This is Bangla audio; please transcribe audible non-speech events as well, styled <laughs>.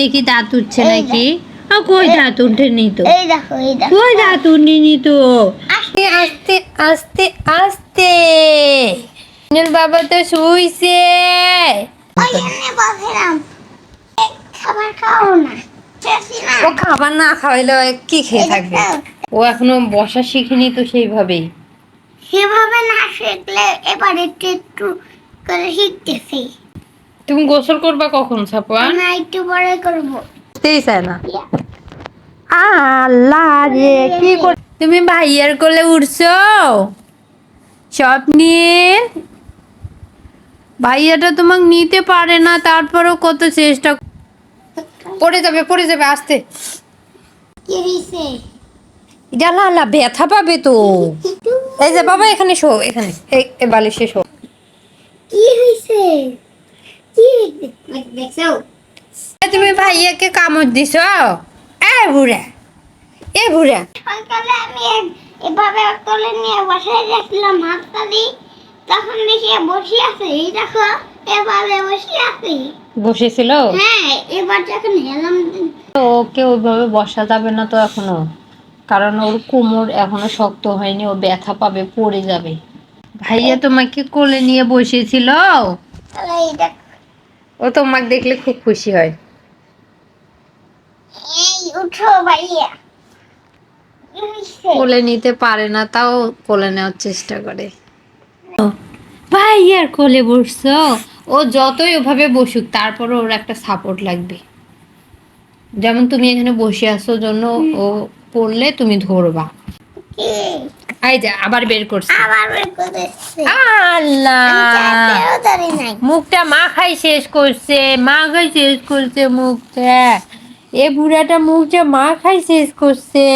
দেখি দাঁত উঠছে নাকি? কই দাঁত উঠেনি তো? কই দাঁত উঠেনি তো? আস্তে আস্তে আস্তে আস্তে। বাবা তো শুইছে। খাবার খাও না ও খাবার না খাওয়াইলে কি খেয়ে থাকবে? ও এখনও বসা শিখিনি তো সেইভাবেই। সেভাবে না শিখলে এবার একটু একটু করে শিখতেছি। তুমি গোসল করবা কখন সাপা না একটু পরে করব। বুঝতেই চায় না। আল্লাহ রে কি কর তুমি ভাইয়ার কোলে উঠছো? স্বপ্নে? ভাইয়াটা তোমাকে নিতে পারে না তারপরেও কত চেষ্টা পড়ে যাবে পড়ে যাবে আসতে। জালা আল্লাহ ব্যথা পাবে তো। <laughs> এই যে বাবা এখানে শো এখানে। এই এই বালিশে শো কি হয়েছে কি হয়েছে দেখছ? তুমি ভাইয়াকে কামড় দিছ? এ বুড়া এ বুড়া। সকালে আমি এভাবে তোলে নিয়ে বসে হাতটা দিই তখন দেখি বসে আছে। এই দেখো এভাবে বসে আছে। বসেছিল? হ্যাঁ এবার যখন হেলাম তো ওকে ওইভাবে বসা যাবে না তো এখনও। কারণ ওর কোমর এখনও শক্ত হয়নি ও ব্যথা পাবে পড়ে যাবে। ভাইয়া তোমাকে কোলে নিয়ে বসেছিল? তাহলে এই দেখ ও তোমাকে দেখলে খুব খুশি হয়। এই উঠো ভাইয়া। কোলে নিতে পারে না তাও কোলে নেওয়ার চেষ্টা করে। ভাইয়ার কোলে বসছো? ও যতই ওভাবে বসুক তারপরে ওর একটা সাপোর্ট লাগবে। যেমন তুমি এখানে বসে আছো জন্য ও পড়লে তুমি ধরবা। কি? এই যে আবার বের করছে। আবার বের করে দিচ্ছে। আল্লাহ মুখটা মাখাই শেষ করছে মাখাই শেষ করছে মুখটা। এ বুড়াটা মুখটা মাখাই শেষ করছে।